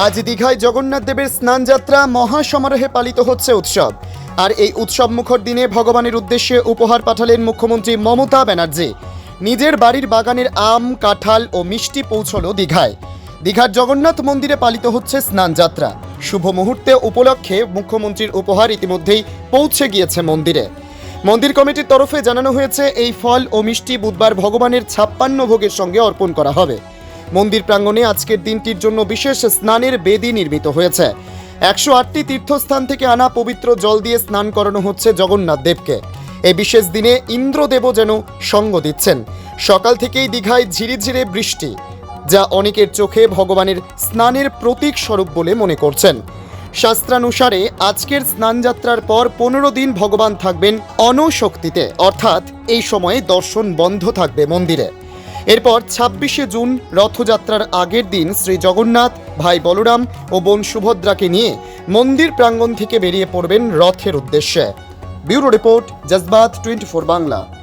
আজ দীঘায় জগন্নাথ দেবের স্নানযাত্রা মহাসমারোহে পালিত হচ্ছে উৎসব। আর এই উৎসব মুখর দিনে ভগবানের উদ্দেশ্যে উপহার পাঠালেন মুখ্যমন্ত্রী মমতা ব্যানার্জি। নিজের বাড়ির বাগানের আম, কাঁঠাল ও মিষ্টি পৌঁছল দীঘায়। দীঘার জগন্নাথ মন্দিরে পালিত হচ্ছে স্নানযাত্রা। শুভ মুহূর্তে উপলক্ষে মুখ্যমন্ত্রীর উপহার ইতিমধ্যেই পৌঁছে গিয়েছে মন্দিরে। মন্দির কমিটির তরফে জানানো হয়েছে, এই ফল ও মিষ্টি বুধবার ভগবানের ছাপ্পান্ন ভোগের সঙ্গে অর্পণ করা হবে। মন্দির প্রাঙ্গণে আজকের দিনটির জন্য বিশেষ স্নানের বেদি নির্মিত হয়েছে। একশো আটটি তীর্থস্থান থেকে আনা পবিত্র জল দিয়ে স্নান করানো হচ্ছে জগন্নাথ দেবকে। এই বিশেষ দিনে ইন্দ্রদেবও যেন সঙ্গ দিচ্ছেন। সকাল থেকেই দীঘায় ঝিরিঝিরে বৃষ্টি, যা অনেকের চোখে ভগবানের স্নানের প্রতীক স্বরূপ বলে মনে করছেন। শাস্ত্রানুসারে আজকের স্নানযাত্রার পর পনেরো দিন ভগবান থাকবেন অনশক্তিতে অর্থাৎ এই সময়ে দর্শন বন্ধ থাকবে মন্দিরে। এরপর ছাব্বিশে জুন রথযাত্রার আগের দিন শ্রী জগন্নাথ, ভাই বলরাম ও বোন সুভদ্রাকে নিয়ে মন্দির প্রাঙ্গণ থেকে বেরিয়ে পড়বেন রথের উদ্দেশ্যে। Bureau report Jazbaat twenty four Bangla.